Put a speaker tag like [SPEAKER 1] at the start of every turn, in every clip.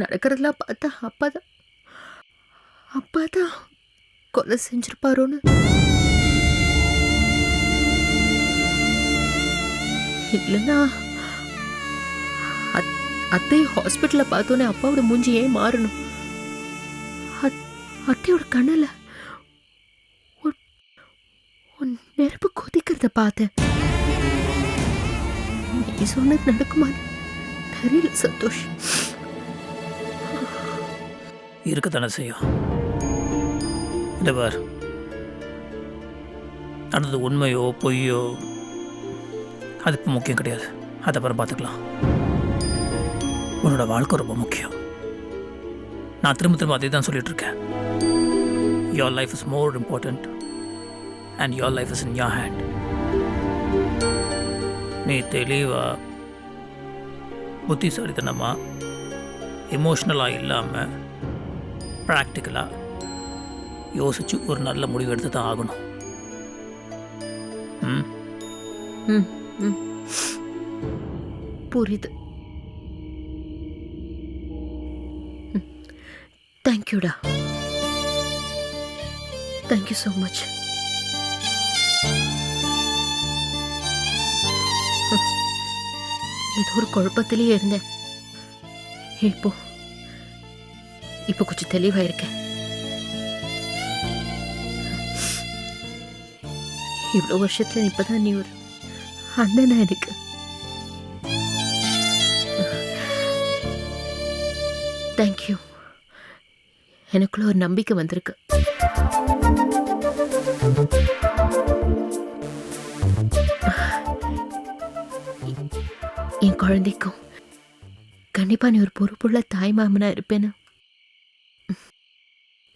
[SPEAKER 1] நடக்கிறதெல்லாம் பார்த்தா அப்பா தான் அப்பா தான் கொலை செஞ்சிருப்பாரோன்னு. இல்லைன்னா அத்தை ஹாஸ்பிட்டலில் பார்த்தோன்னே அப்பாவோட மூஞ்சி ஏன் மாறணும்? அத்தையோட கண்ணில் நெருப்பு கொதிக்கிறத பார்த்தேன். நீ சொன்னது நடக்குமா தெரியல சந்தோஷ்.
[SPEAKER 2] இருக்கத்தானே செய்யும்? இல்லை பார். நடந்தது உண்மையோ பொய்யோ அது இப்போ முக்கியம் கிடையாது. அதை அப்புறம் பார்த்துக்கலாம். உன்னோட வாழ்க்கை ரொம்ப முக்கியம். நான் திரும்ப திரும்ப அதே தான் சொல்லிகிட்ருக்கேன் இருக்கேன். Your life is more important and your life is in your hand நீ தெளிவாக புத்திசாலித்தனமாக எமோஷ்னலாக இல்லாமல் ப்ராக்டிக்கலாக யோசிச்சு ஒரு நல்ல முடிவு எடுத்து தான் ஆகணும். ம்?
[SPEAKER 1] ம் ம். புரியுது. தேங்க்யூடா தேங்க்யூ ஸோ மச் இது ஒரு குழப்பத்திலேயே இருந்தேன். இப்போ இப்போ கொஞ்சம் தெளிவாக இருக்கேன் இவ்வளோ வருஷத்துல இப்பதான் நீ ஒரு அண்ணனா எனக்கு. தேங்க்யூ எனக்குள்ள ஒரு நம்பிக்கை வந்திருக்கு. என் குழந்தைக்கும் கண்டிப்பா நீ ஒரு பொறுப்புள்ள தாய் மாமனா இருப்பேன்னு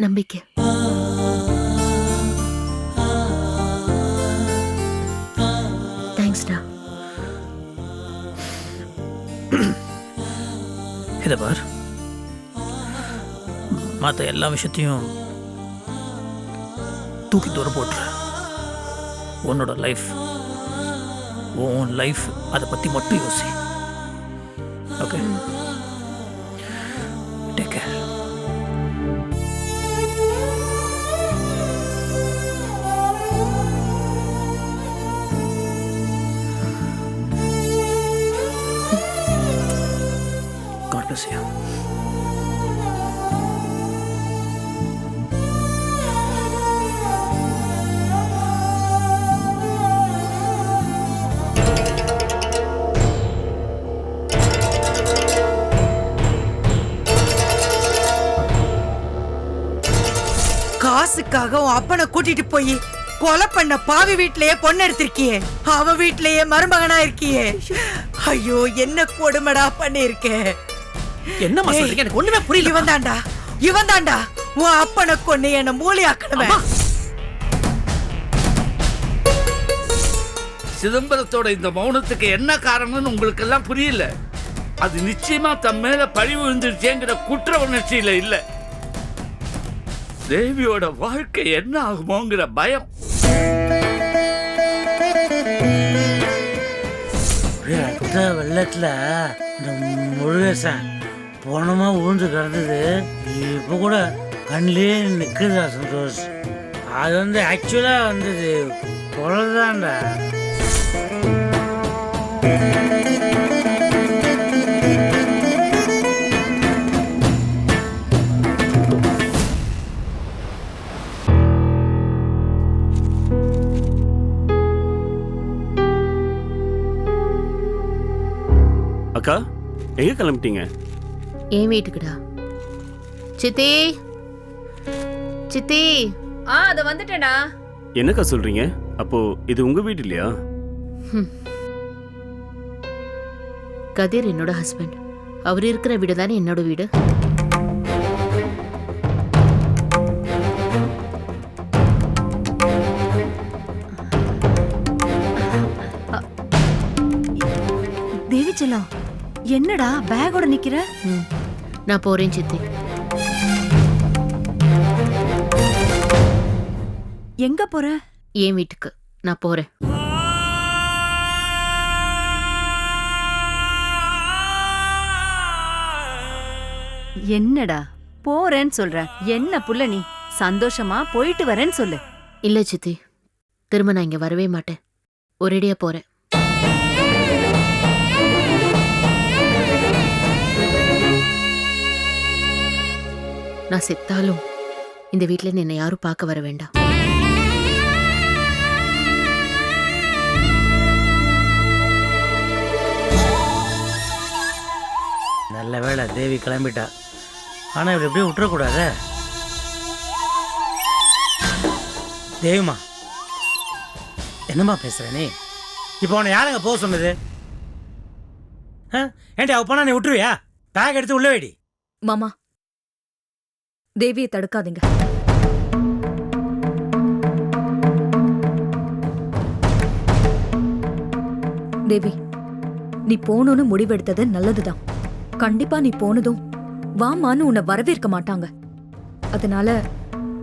[SPEAKER 1] நம்பிக்கை. தேங்க்ஸ்டா
[SPEAKER 2] இதை பார். மற்ற எல்லா விஷயத்தையும் தூக்கி தூர போட்டுரு. உன்னோட லைஃப் உன் லைஃப் அதை பற்றி மட்டும் யோசி.
[SPEAKER 3] காசுக்காக உன் அப்பனை கூட்டிட்டு போய் கொலை பண்ண பாவி வீட்லயே பொண்ணு எடுத்திருக்கியே. அவ வீட்லயே மருமகனா இருக்கியே ஐயோ என்ன கொடுமடா பண்ணிருக்கே
[SPEAKER 4] என்னம்மா சொல்றீங்க? எனக்கு ஒண்ணுமே புரியல
[SPEAKER 3] இவன் தாண்டா இவன் தாண்டா உன் அப்பனை கொண்டு என்ன மூலியாக்கணுமே
[SPEAKER 5] சிதம்பரத்தோட இந்த மௌனத்துக்கு என்ன காரணம்னு உங்களுக்கு எல்லாம் புரியல. அது நிச்சயமா தம் மேல பழி விழுந்துருச்சேங்கிற குற்ற உணர்ச்சியில இல்ல. தேவியோட வாழ்க்கை என்ன ஆகுமோங்கிற பயம்.
[SPEAKER 6] ரத்த வெள்ளத்துல இந்த முருகேசன் போனமா ஊழ்ந்து கிடந்தது இப்போ கூட கண்ணிலே நிற்குதா சந்தோஷ். அது வந்து ஆக்சுவலாக வந்தது. கொலைதான்டா
[SPEAKER 7] அக்கா எங்க கிளம்பிட்டீங்க?
[SPEAKER 1] என் வீட்டுக்குடா. சித்தி! சித்தி!
[SPEAKER 8] ஆ அத வந்துட்டேனா
[SPEAKER 7] என்னக்கா சொல்றீங்க? அப்போ இது உங்க வீடு இல்லையா?
[SPEAKER 1] கதிர் என்னோட ஹஸ்பண்ட் அவர் இருக்கிற வீடு தானே என்னோட வீடு?
[SPEAKER 8] தேவி செல்லம் என்னடா பேக்கோட நிக்கிற?
[SPEAKER 1] நான் போறேன் சித்தி.
[SPEAKER 8] எங்க போற?
[SPEAKER 1] என் வீட்டுக்கு. நான் போறேன்.
[SPEAKER 8] என்னடா? போறேன்னு சொல்ற. என்ன புள்ள நீ? சந்தோஷமா போயிட்டு வரேன்னு சொல்லு.
[SPEAKER 1] இல்ல சித்தி. திரும்ப நான் இங்க வரவே மாட்டேன். ஒரேடியா போறேன். நான் செத்தாலும் இந்த வீட்ல என்னை யாரும் பார்க்க வர வேண்டாம்
[SPEAKER 6] நல்ல வேளை தேவி கிளம்பிட்டா. ஆனால் இப்படி எப்படியும் விட்டுறக்கூடாதே? தேவிமா என்னம்மா பேசுற நீ? இப்போ உன்னை யாருங்க போக சொன்னது? ஆ? ஏன்டி அவ போனா நீ விட்டுருவியா? பேக் எடுத்து உள்ள வைடி.
[SPEAKER 9] மாமா தேவியை தடுக்காதீங்க. தேவி நீ போகணும்னு முடிவெடுத்தது நல்லதுதான். கண்டிப்பா நீ போனதும் வாமான்னு உன்னை வரவேற்க மாட்டாங்க. அதனால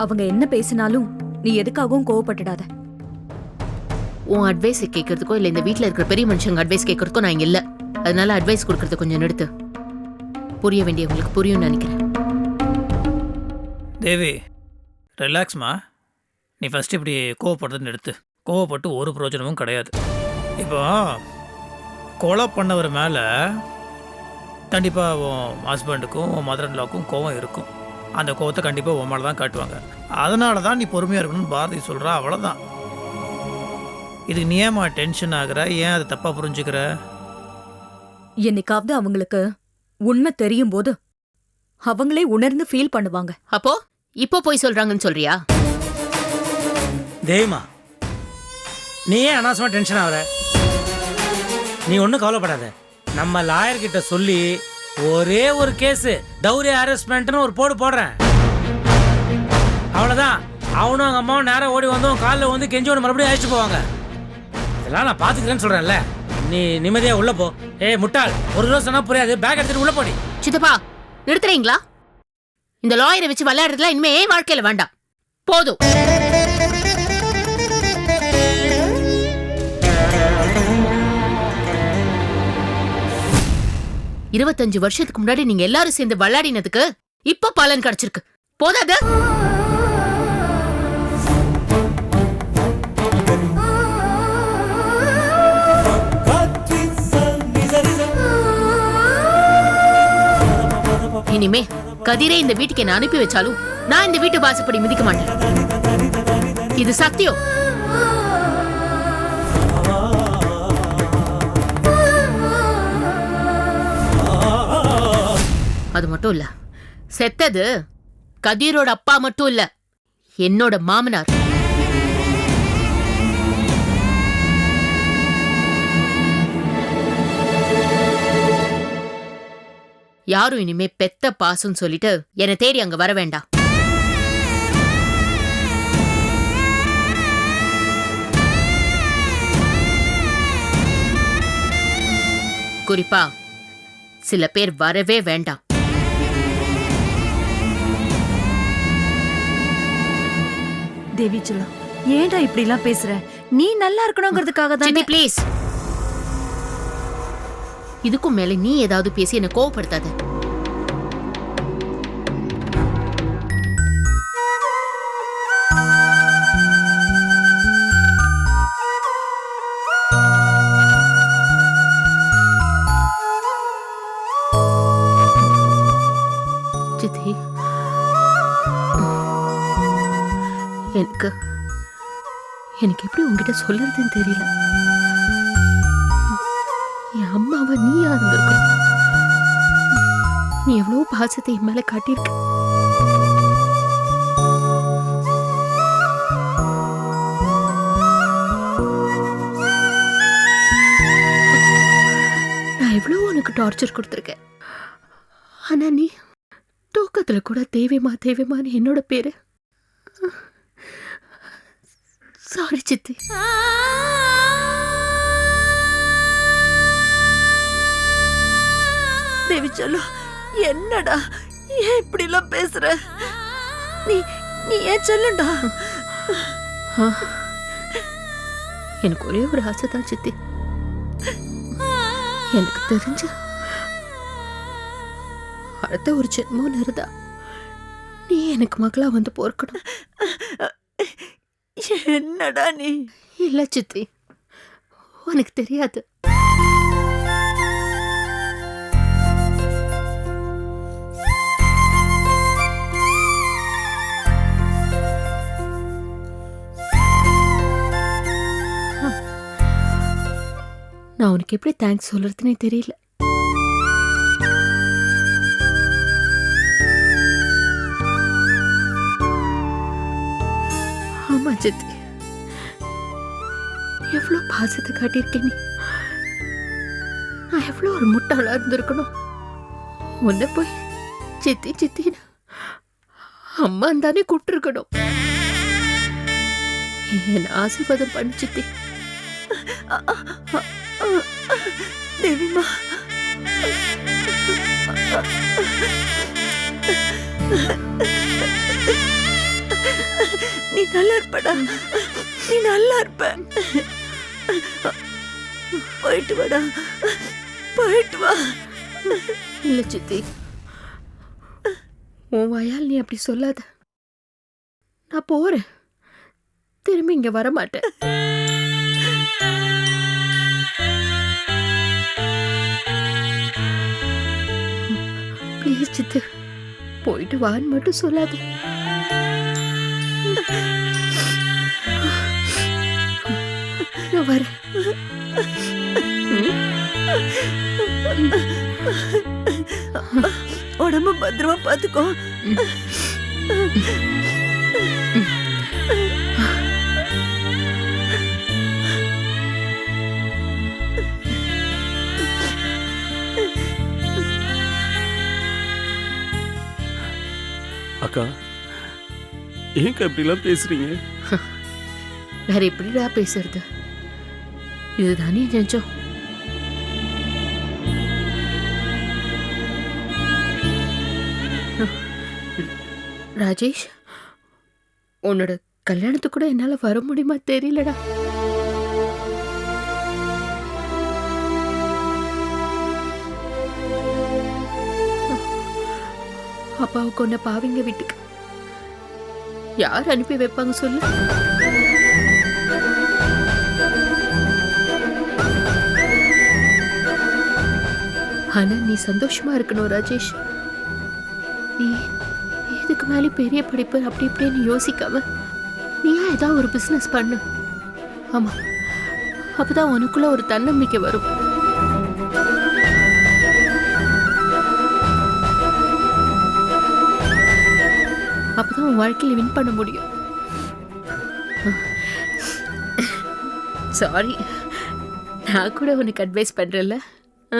[SPEAKER 9] அவங்க என்ன பேசினாலும் நீ எதுக்காகவும் கோவப்பட்டுடாத.
[SPEAKER 1] உன் அட்வைஸ் கேட்கறதுக்கோ இல்ல இந்த வீட்டில் இருக்கிற பெரிய மனுஷங்க அட்வைஸ் கேட்கறதுக்கோ நான் இங்க இல்ல. அதனால அட்வைஸ் கொடுக்கறது கொஞ்சம் நிறுத்து. புரிய வேண்டியவங்களுக்கு புரியும்னு நினைக்கிறேன்.
[SPEAKER 2] தேவி ரிலாக்ஸ்மா நீ ஃபஸ்ட்டு இப்படி கோவப்படுறதுன்னு எடுத்து. கோவப்பட்டு ஒரு பிரயோஜனமும் கிடையாது. இப்போ கொலை பண்ணவர் மேலே கண்டிப்பாக உன் ஹஸ்பண்டுக்கும் உன் மதர் இன்லாக்கும் கோவம் இருக்கும். அந்த கோவத்தை கண்டிப்பாக உன் மேலே தான் காட்டுவாங்க. அதனால தான் நீ பொறுமையாக இருக்கணும்னு பாரதி சொல்கிறா அவ்வளோதான் இதுக்கு நீ ஏம்மா டென்ஷன் ஆகுற? ஏன் அதை தப்பாக புரிஞ்சுக்கிற?
[SPEAKER 9] என்னைக்காவது அவங்களுக்கு உண்மை தெரியும் போது அவங்களே உணர்ந்து ஃபீல் பண்ணுவாங்க.
[SPEAKER 1] அப்போ? இப்போ போய் சொல்றாங்கன்னு சொல்றியா?
[SPEAKER 6] தேவிமா நீ ஏன் அனாவசியமா டென்ஷன் ஆகுற? நீ ஒன்றும் கவலைப்படாத. நம்ம லாயர் கிட்ட சொல்லி ஒரே ஒரு கேஸ் டவுரி ஹாரஸ்மெண்ட்னு ஒரு போடு போடுறேன். அவ்வளோதான் அவனும் அவங்க அம்மாவும் நேரா ஓடி வந்தோம் காலில் வந்து கெஞ்சி ஒன்று மறுபடியும் அழைச்சிட்டு போவாங்க. இதெல்லாம் நான் பார்த்துக்கிறேன்னு சொல்கிறேன்ல நீ நிம்மதியாக உள்ளே போ. ஏய் முட்டாள் ஒரு ரோஸ் சொன்னா புரியாது. பேக் எடுத்துட்டு உள்ளே போடி.
[SPEAKER 1] சித்தப்பா நிறுத்துறீங்களா? இந்த லாயரை வச்சு விளையாடுறதுல இனிமே வாழ்க்கையில வேண்டாம். போதும். இருபத்தஞ்சு வருஷத்துக்கு முன்னாடி நீங்க எல்லாரும் சேர்ந்து விளையாடினதுக்கு இப்ப பலன் கிடைச்சிருக்கு. போதாது இனிமே கதிரை இந்த வீட்டுக்கு என்ன அனுப்பி வச்சாலும் நான் இந்த வீட்டு வாசப்படி மிதிக்க மாட்டேன். இது சத்தியம். அது மட்டும் இல்ல செத்தது கதிரோட அப்பா மட்டும் இல்ல என்னோட மாமனார். யாரும் இனிமே பெத்த பாசம் சொல்லிட்டு என்னை தேடி அங்க வர வேண்டாம். குறிப்பா சில பேர் வரவே வேண்டாம்.
[SPEAKER 8] தேவி செல்லம் ஏன்டா இப்படி எல்லாம் பேசுற? நீ நல்லா இருக்கணுங்கிறதுக்காக தானே
[SPEAKER 1] ப்ளீஸ் இதுக்கும் மேல நீ ஏதாவது பேசி என்ன கோவப்படுத்தாத. சித்தி. எனக்கு எனக்கு எப்படி உங்ககிட்ட சொல்லுறதுன்னு தெரியல. என் அம்மாவை நீயா இருந்திருக்கணும் நீ எவ்வளவு பாசத்தை என் மேல காட்டியிருக்க. நான் எவ்வளவு உனக்கு டார்ச்சர் கொடுத்துருக்கேன். ஆனா நீ தூக்கத்துல கூட தேவைமா தேவைமான்னு என்னோட பேரு. சாரி சித்தி.
[SPEAKER 8] தேவி செல்லம் என்னடா ஏன் இப்படி எல்லாம் பேசுற? நீ நீ ஏன் சொல்லுண்டா
[SPEAKER 1] ஆ. எனக்கு ஒரே ஒரு ஆசை தான் சித்தி. எனக்கு தெரிஞ்ச அடுத்த ஒரு ஜென்மம் இருந்தா நீ எனக்கு மகளா வந்து போர்க்கணும்
[SPEAKER 8] என்னடா நீ?
[SPEAKER 1] இல்ல சித்தி உனக்கு தெரியாது. நான் உனக்கு எப்படி தேங்க்ஸ் சொல்றதுனே தெரியல. ஆமாம் சித்தி. எவ்வளோ பாசத்தை காட்டியிருக்கேன் நீ. நான் எவ்வளோ ஒரு முட்டாளா இருந்திருக்கணும். உன்னை போய் சித்தி சித்தின்னு அம்மா தானே கூப்பிட்டுருக்கணும். என்ன ஆசீர்வாதம் பண்ணு சித்தி.
[SPEAKER 8] தேவிமா. நீ நல்லா இருப்படா நீ நல்லா இருப்ப போயிட்டு வாடா. போயிட்டு வா.
[SPEAKER 1] இல்ல சித்தி. உன் வாயால் நீ அப்படி சொல்லாத. நான் போறேன். திரும்பி இங்க வர ப்ளீஸ் சித்து போயிட்டு வான்னு மட்டும் சொல்லாத நான் வரேன்
[SPEAKER 8] உடம்பு பத்திரமா பாத்துக்கோ
[SPEAKER 7] அக்கா ஏங்க இப்படிலாம் பேசுறீங்க?
[SPEAKER 1] வேற எப்படிடா பேசுறது? இதுதானே நிஜம் ராஜேஷ் உன்னோட கல்யாணத்துக்கு கூட என்னால வர முடியுமா தெரியலடா. அப்பாவுக்கு ஒன்ன பாவிங்க வீட்டுக்கு. யார் அனுப்பி வைப்பாங்க சொல்லு. ஆனா நீ சந்தோஷமா இருக்கணும் ராஜேஷ். நீ இதுக்கு மேலே பெரிய படிப்பு அப்படி இப்படின்னு யோசிக்காம நீயா ஏதாவது ஒரு பிசினஸ் பண்ணு? ஆமா அப்பதான் உனக்குள்ள ஒரு தன்னம்பிக்கை வரும். அப்பதான் உன் வாழ்க்கையில வின் பண்ண முடியும். சாரி நான் கூட உனக்கு அட்வைஸ் பண்றேன்ல. ஆ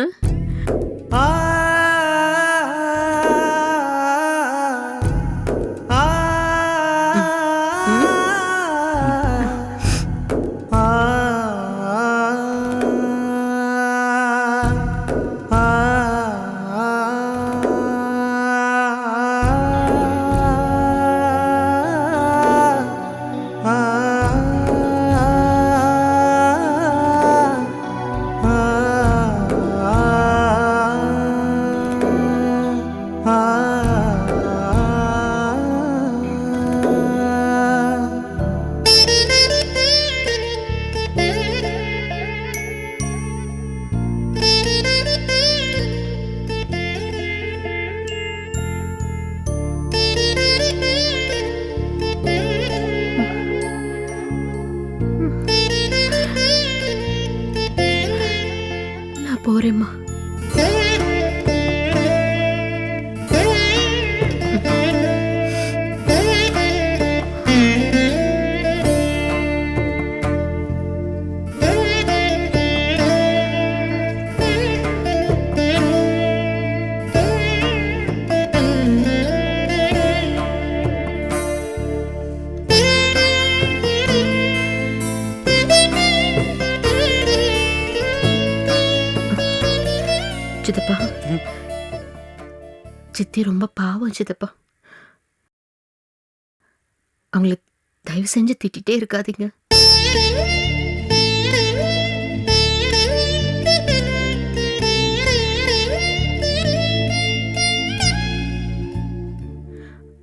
[SPEAKER 1] சித்தப்பா. சித்தி ரொம்ப பாவம் சித்தப்பா. அவங்களை தயவு செஞ்சு திட்டிகிட்டே இருக்காதீங்க.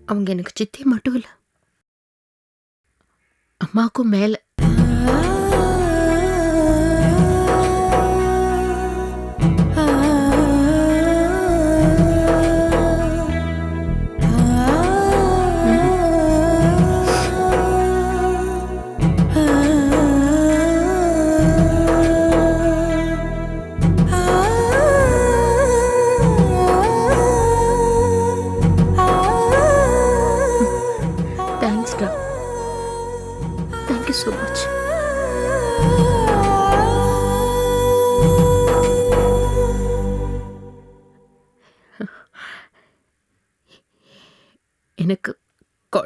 [SPEAKER 1] அவங்க எனக்கு சித்தி மட்டும் இல்லை. அம்மாவுக்கும் மேலே.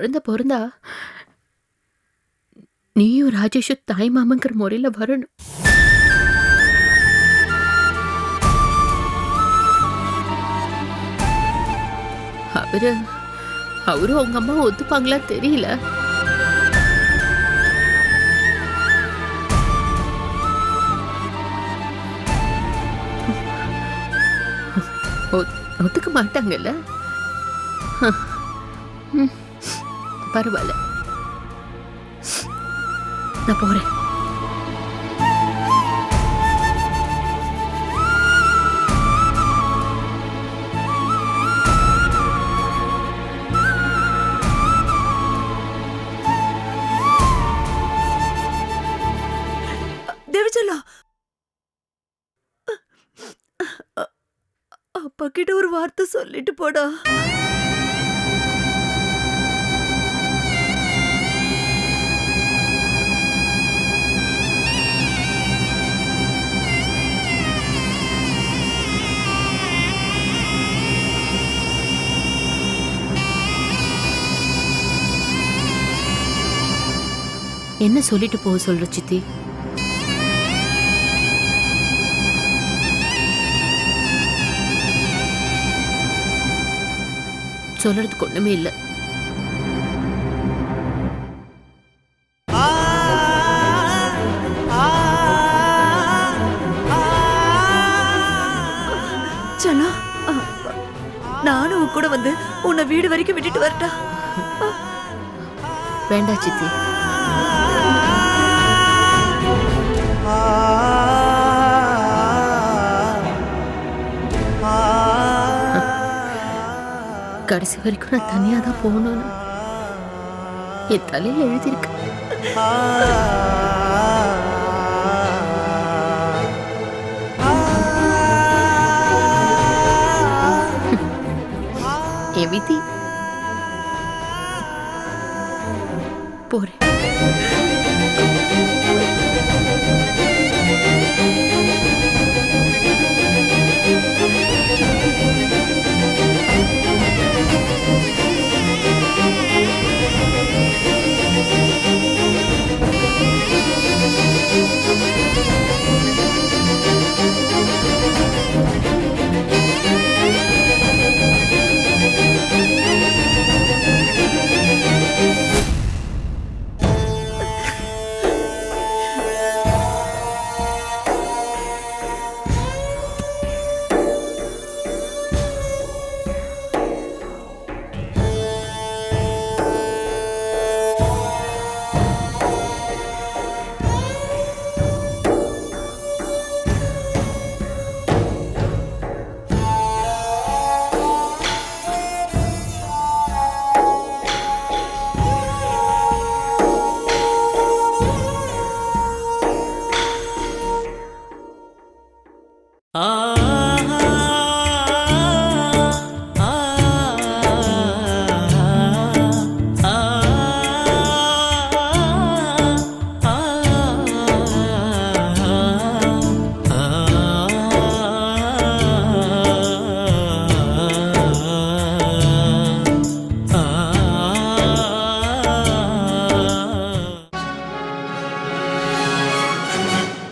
[SPEAKER 1] குழந்த பிறந்தா நீயும் ராஜேஷும் தாய் மாமங்கிற முறையில் வரணும். அவரு அவரும் அவங்க அம்மா ஒத்துப்பாங்களா தெரியல. ஒத்துக்க மாட்டாங்கல்ல? பரவாயில்ல. நான் போறேன்.
[SPEAKER 8] தேவிச்சலா. அப்பா கிட்ட ஒரு வார்த்தை சொல்லிட்டு போடா.
[SPEAKER 1] என்ன சொல்லிட்டு போக சொல்ற சித்தி? சொல்றதுக்கு ஒண்ணுமே இல்லை.
[SPEAKER 8] சனா நானும் உன் கூட வந்து உன்னை வீடு வரைக்கும் விட்டுட்டு வரட்டா?
[SPEAKER 1] வேண்டாம் சித்தி. கடைசி வரைக்கும் நான் தனியாக தான் போகணும்னு. என் தலையில் எழுதியிருக்கு. என் விதி Música